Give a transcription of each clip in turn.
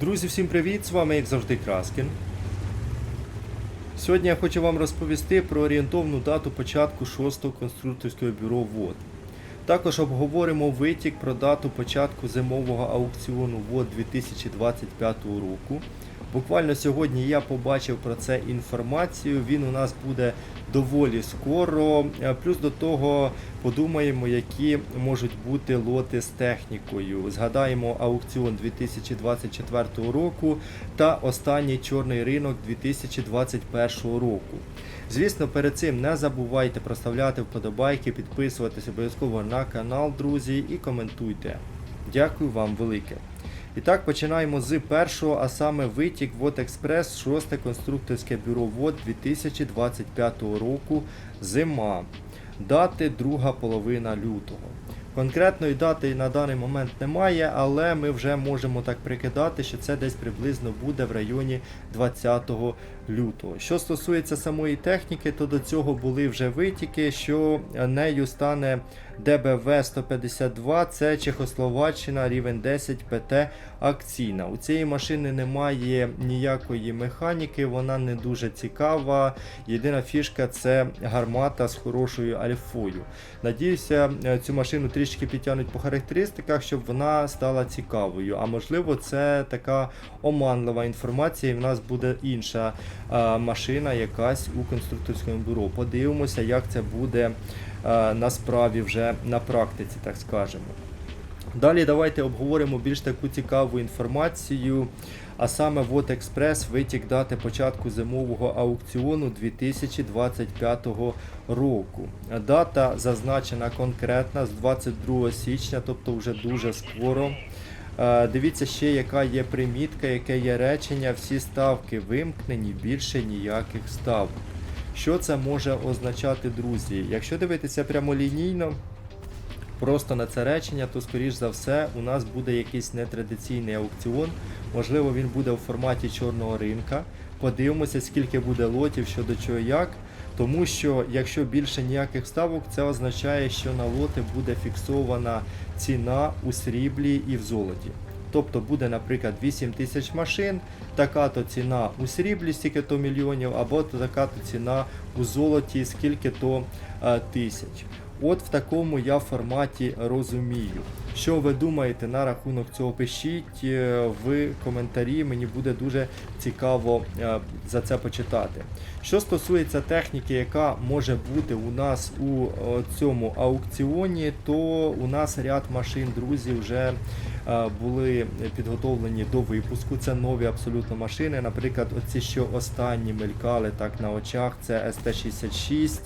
Друзі, всім привіт! З вами, як завжди, Краскін. Сьогодні я хочу вам розповісти про орієнтовну дату початку 6-го конструкторського бюро ВОД. Також обговоримо витік про дату початку зимового аукціону ВОД 2025 року. Буквально сьогодні я побачив про це інформацію. Він у нас буде доволі скоро. Е, Плюс до того подумаємо, які можуть бути лоти з технікою. Згадаємо аукціон 2024 року та останній чорний ринок 2021 року. Звісно, перед цим не забувайте проставляти вподобайки, підписуватись обов'язково на канал, друзі, і коментуйте. Дякую вам велике. І так, починаємо з першого, а саме витік ВОД Експрес, 6 конструкторське бюро ВОД 2025 року. Зима. Дати друга половина лютого. Конкретної дати на даний момент немає, але ми вже можемо так прикидати, що це десь приблизно буде в районі 20 лютого. Що стосується самої техніки, то до цього були вже витіки, що нею стане ДБВ 152, це Чехословаччина, рівень 10 ПТ акційна. У цієї машини немає ніякої механіки, вона не дуже цікава. Єдина фішка це гармата з хорошою альфою. Надіюся, цю машину трішки підтягнуть по характеристиках, щоб вона стала цікавою. А можливо, це така оманлива інформація, і в нас буде інша машина якась у конструкторському бюро. Подивимося, як це буде е, на справі вже на практиці, так скажемо. Далі давайте обговоримо більш таку цікаву інформацію. А саме Вот Експрес витік дати початку зимового аукціону 2025 року. Дата зазначена конкретна з 22 січня, тобто вже дуже скоро. Е, Дивіться ще, яка є примітка, яке є речення. Всі ставки вимкнені, більше ніяких ставок. Що це може означати, друзі? Якщо дивитися прямолінійно, просто на це речення, то скоріш за все у нас буде якийсь нетрадиційний аукціон. Можливо, він буде у форматі чорного ринка. Подивимося, скільки буде лотів, що до чого як. Тому що якщо більше ніяких ставок, це означає, що на лоти буде фіксована ціна у сріблі і в золоті. Тобто буде, наприклад, 8 тисяч машин, така-то ціна у сріблі, стільки то мільйонів, або така-то ціна у золоті, скільки то е, тисяч. От в такому я форматі розумію. Що ви думаєте на рахунок цього? Пишіть е, в коментарі, мені буде дуже цікаво е, за це почитати. Що стосується техніки, яка може бути у нас у е, цьому аукціоні, то у нас ряд машин, друзі, вже були підготовлені до випуску. Це нові абсолютно машини. Наприклад, оці, що останні мелькали так на очах, це СТ-66.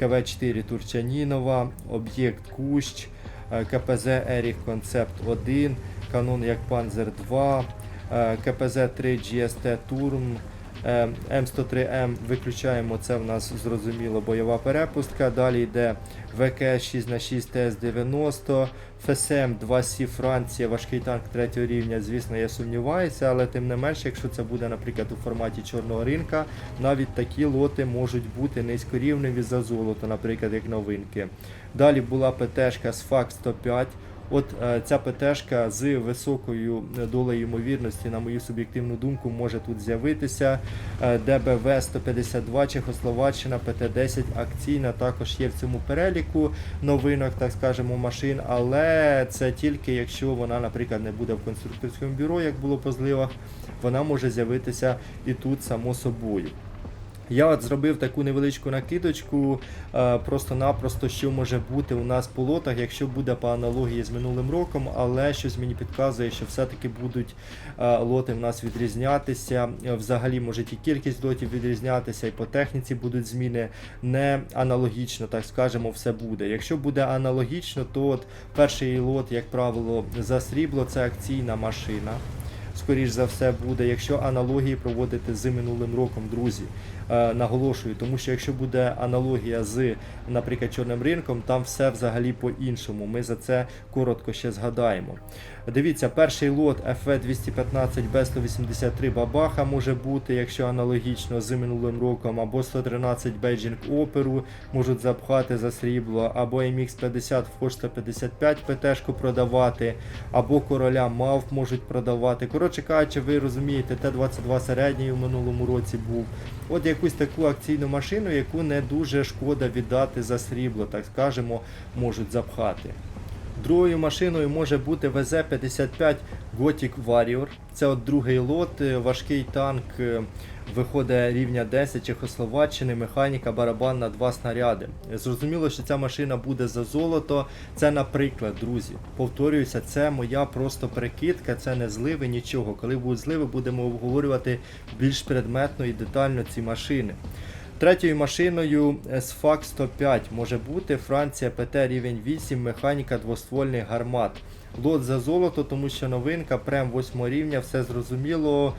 КВ-4 Турчанінова, об'єкт Кущ, е, КПЗ Еріх Концепт 1, Канон як Панзер 2, е, КПЗ 3 GST Турм, е, М103М виключаємо, це в нас зрозуміло бойова перепустка. Далі йде ВК 6х6 ТС-90, ФСМ 2С Франція, важкий танк 3 рівня. Звісно, я сумніваюся, але тим не менше, якщо це буде, наприклад, у форматі чорного ринка, навіть такі лоти можуть бути низькорівневі за золото, наприклад, як новинки. Далі була ПТшка з ФАК 105. От е, ця ПТшка з високою долею ймовірності, на мою суб'єктивну думку, може тут з'явитися. Е, ДБВ 152 Чехословаччина, ПТ-10 акційна також є в цьому переліку новинок, так скажемо, машин, але це тільки якщо вона, наприклад, не буде в конструкторському бюро, як було по зливах, вона може з'явитися і тут само собою. Я от зробив таку невеличку накидочку, е, просто-напросто, що може бути у нас по лотах, якщо буде по аналогії з минулим роком, але щось мені підказує, що все-таки будуть е, лоти в нас відрізнятися. Е, Взагалі може і кількість лотів відрізнятися, і по техніці будуть зміни. Не аналогічно, так скажемо, все буде. Якщо буде аналогічно, то от перший лот, як правило, за срібло це акційна машина. Скоріш за все буде, якщо аналогії проводити з минулим роком, друзі. Е, наголошую, тому що якщо буде аналогія з, наприклад, чорним ринком, там все взагалі по-іншому. Ми за це коротко ще згадаємо. Дивіться, перший лот FV215 B183 Бабаха може бути, якщо аналогічно з минулим роком, або 113 Beijing Оперу можуть запхати за срібло, або MX50 в Хоч 155 ПТшку продавати, або короля МАВ можуть продавати. Коротше кажучи, ви розумієте, Т-22 середній у минулому році був. От якусь таку акційну машину, яку не дуже шкода віддати за срібло, так скажемо, можуть запхати. Другою машиною може бути ВЗ-55 Gothic Warrior. Це от другий лот, е, важкий танк е, виходить рівня 10 Чехословаччини, механіка, барабан на два снаряди. Зрозуміло, що ця машина буде за золото. Це, наприклад, друзі. Повторююся, це моя просто прикидка, це не зливи, нічого. Коли будуть зливи, будемо обговорювати більш предметно і детально ці машини. Третьою машиною SFAC 105 може бути Франція ПТ рівень 8, механіка двоствольних гармат. Лот за золото, тому що новинка, прем 8 рівня, все зрозуміло.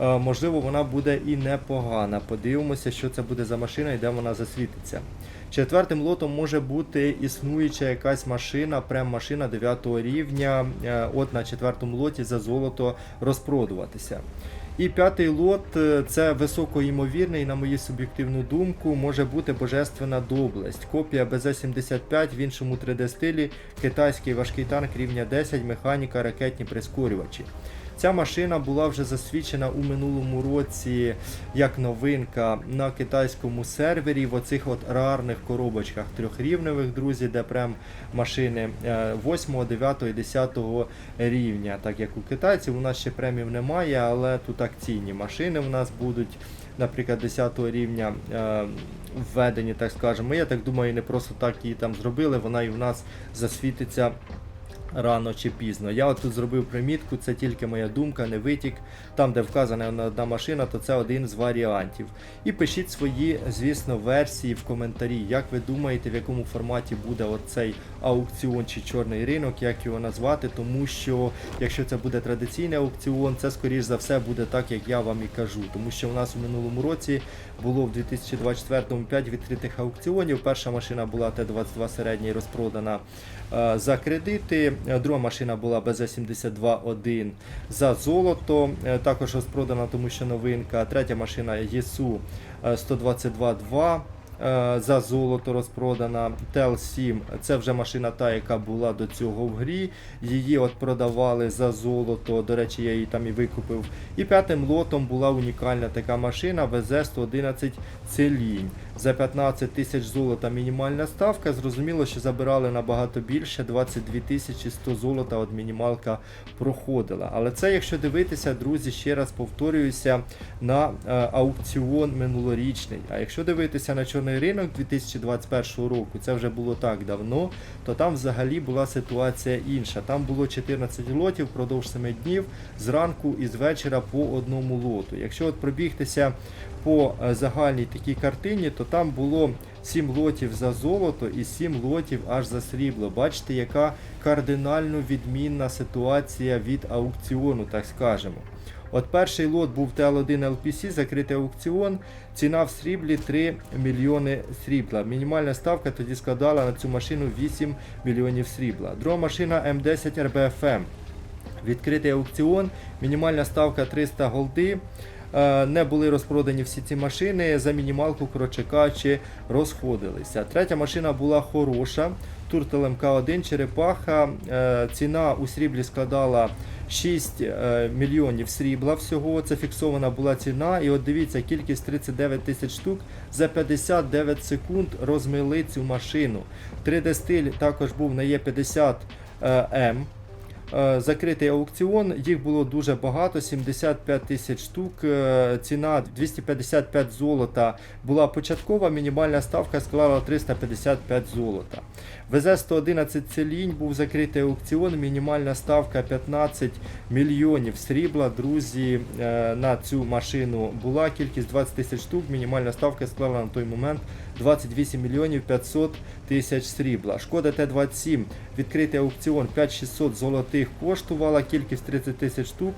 Е, Можливо, вона буде і непогана. Подивимося, що це буде за машина і де вона засвітиться. Четвертим лотом може бути існуюча якась машина, прем-машина 9 рівня, е, от на четвертому лоті за золото розпродуватися. І п'ятий лот е, це високоімовірний, на мою суб'єктивну думку, може бути божественна доблесть. Копія БЗ-75 в іншому 3D стилі, китайський важкий танк рівня 10, механіка, ракетні прискорювачі. Ця машина була вже засвідчена у минулому році як новинка на китайському сервері в оцих от рарних коробочках трьохрівневих, друзі, де прям машини 8, 9 і 10 рівня. Так як у китайців у нас ще премів немає, але тут акційні машини у нас будуть. Наприклад, 10 рівня е, введені, так скажемо. Я так думаю, не просто так її там зробили, вона і в нас засвітиться рано чи пізно. Я от тут зробив примітку, це тільки моя думка, не витік. Там, де вказана одна машина, то це один з варіантів. І пишіть свої, звісно, версії в коментарі. Як ви думаєте, в якому форматі буде оцей аукціон чи чорний ринок, як його назвати, тому що якщо це буде традиційний аукціон, це скоріш за все буде так, як я вам і кажу. Тому що у нас у минулому році було в 2024 5 відкритих аукціонів. Перша машина була Т-22 середній розпродана е, за кредити. Е, Друга машина була БЗ-72-1 за золото, е, також розпродана, тому що новинка. Третя машина ЄСУ 122-2 е, за золото розпродана. ТЕЛ-7 це вже машина та, яка була до цього в грі. Її от продавали за золото. До речі, я її там і викупив. І п'ятим лотом була унікальна така машина ВЗ-111 Целінь. За 15 тисяч золота мінімальна ставка. Зрозуміло, що забирали набагато більше, 22 тисячі 100 золота от мінімалка проходила. Але це, якщо дивитися, друзі, ще раз повторююся, на е, аукціон минулорічний. А якщо дивитися на чорний ринок 2021 року, це вже було так давно, то там взагалі була ситуація інша. Там було 14 лотів впродовж 7 днів зранку і з вечора по одному лоту. Якщо от пробігтися по е, загальній такій картині, то там було 7 лотів за золото і 7 лотів аж за срібло. Бачите, яка кардинально відмінна ситуація від аукціону, так скажемо. От перший лот був TL1 LPC, закритий аукціон. Ціна в сріблі 3 мільйони срібла. Мінімальна ставка тоді складала на цю машину 8 мільйонів срібла. Друга машина М10 RBFM. Відкритий аукціон, мінімальна ставка 300 голди. Е, Не були розпродані всі ці машини. За мінімалку, коротше розходилися. Третя машина була хороша. Туртел МК1 Черепаха. Е, Ціна у сріблі складала 6 е, мільйонів срібла всього. Це фіксована була ціна. І от дивіться, кількість 39 тисяч штук за 59 секунд розмили цю машину. 3D стиль також був на Е50 М. Е, Закритий аукціон, їх було дуже багато, 75 тисяч штук. Е, Ціна 255 золота була початкова, мінімальна ставка склала 355 золота. ВЗ-111 Целінь був закритий аукціон, мінімальна ставка 15 мільйонів срібла. Друзі, е, на цю машину була кількість 20 тисяч штук, мінімальна ставка склала на той момент 28 мільйонів 500 тисяч срібла. Шкода Т-27, відкритий аукціон 5600 золотих коштувала, кількість 30 тисяч штук.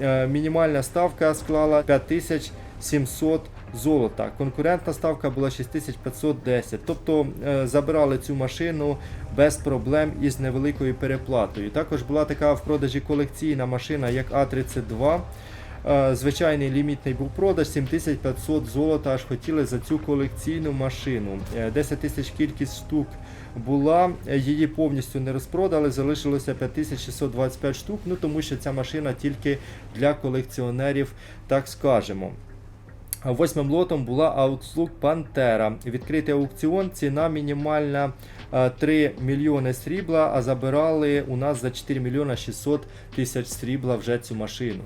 Е, Мінімальна ставка склала 5700 золота. Конкурентна ставка була 6510. Тобто е, забирали цю машину без проблем і з невеликою переплатою. Також була така в продажі колекційна машина, як А32. Е, Звичайний лімітний був продаж 7500 золота, аж хотіли за цю колекційну машину. Е, 10 тисяч кількість штук була, е, її повністю не розпродали, залишилося 5625 штук, ну тому що ця машина тільки для колекціонерів, так скажемо. Восьмим лотом була Outlook Pantera. Відкритий аукціон, ціна мінімальна е, 3 мільйони срібла, а забирали у нас за 4 мільйона 600 тисяч срібла вже цю машину.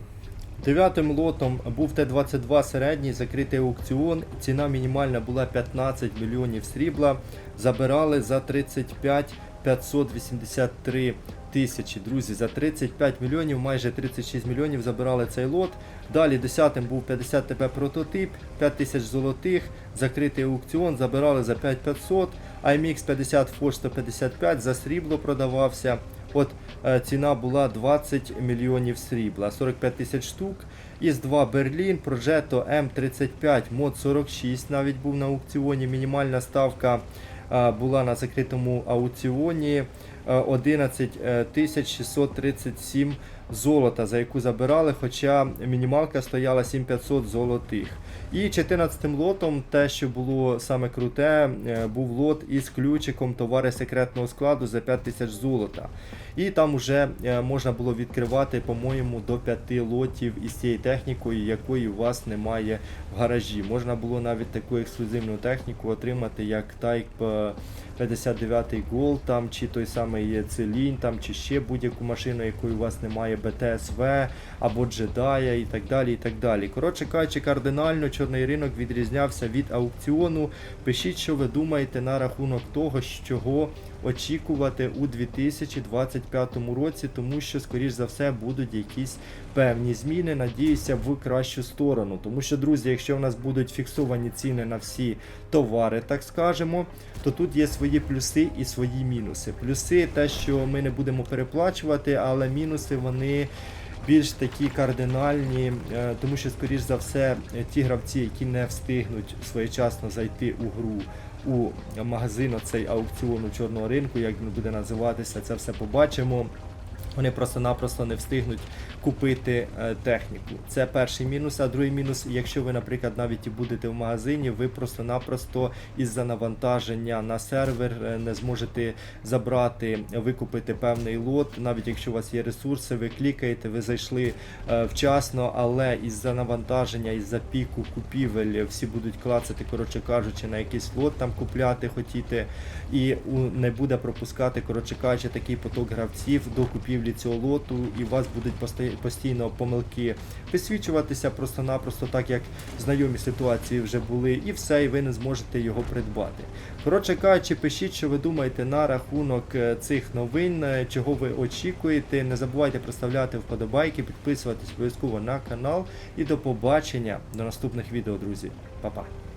Дев'ятим лотом був Т-22 середній закритий аукціон. Ціна мінімальна була 15 мільйонів срібла. Забирали за 35 583 тисячі. Друзі, за 35 мільйонів, майже 36 мільйонів забирали цей лот. Далі 10-м був 50 ТП прототип, 5 тисяч золотих, закритий аукціон, забирали за 5500, IMX 50 Force 155 за срібло продавався. От е, ціна була 20 мільйонів срібла, 45 тисяч штук. Із 2 Берлін, Прожето М35, мод 46 навіть був на аукціоні. Мінімальна ставка е, була на закритому аукціоні 11 е, 637 золота, за яку забирали, хоча мінімалка стояла 7500 золотих. І 14 лотом, те, що було саме круте, е, був лот із ключиком товари секретного складу за 5000 золота. І там вже е, можна було відкривати, по-моєму, до 5 лотів із цією технікою, якої у вас немає в гаражі. Можна було навіть таку ексклюзивну техніку отримати, як Type е, 59 Gold, там, чи той самий Целінь, там, чи ще будь-яку машину, якої у вас немає, БТСВ або Джедая і так далі. і так далі. Коротше кажучи, кардинально чорний ринок відрізнявся від аукціону. Пишіть, що ви думаєте на рахунок того, з чого очікувати у 2025 році, тому що, скоріш за все, будуть якісь певні зміни. Надіюся, в кращу сторону. Тому що, друзі, якщо в нас будуть фіксовані ціни на всі товари, так скажемо, то тут є свої плюси і свої мінуси. Плюси те, що ми не будемо переплачувати, але мінуси вони. Більш такі кардинальні, е, тому що, скоріш за все, ті гравці, які не встигнуть своєчасно зайти у гру у магазин цей аукціону чорного ринку, як він буде називатися, це все побачимо. Вони просто-напросто не встигнуть купити е, техніку. Це перший мінус. А другий мінус, якщо ви, наприклад, навіть і будете в магазині, ви просто-напросто із-за навантаження на сервер е, не зможете забрати, викупити певний лот. Навіть якщо у вас є ресурси, ви клікаєте, ви зайшли е, вчасно, але із-за навантаження, із-за піку купівель всі будуть клацати, коротше кажучи, на якийсь лот там купляти хотіти, і не буде пропускати, коротше кажучи, такий поток гравців до купівлі цього лоту, і у вас будуть постійно помилки висвічуватися просто-напросто, так як знайомі ситуації вже були, і все, і ви не зможете його придбати. Коротше кажучи, пишіть, що ви думаєте на рахунок е, цих новин, е, чого ви очікуєте. Не забувайте проставляти вподобайки, підписуватись обов'язково на канал. І до побачення до наступних відео, друзі. Па-па.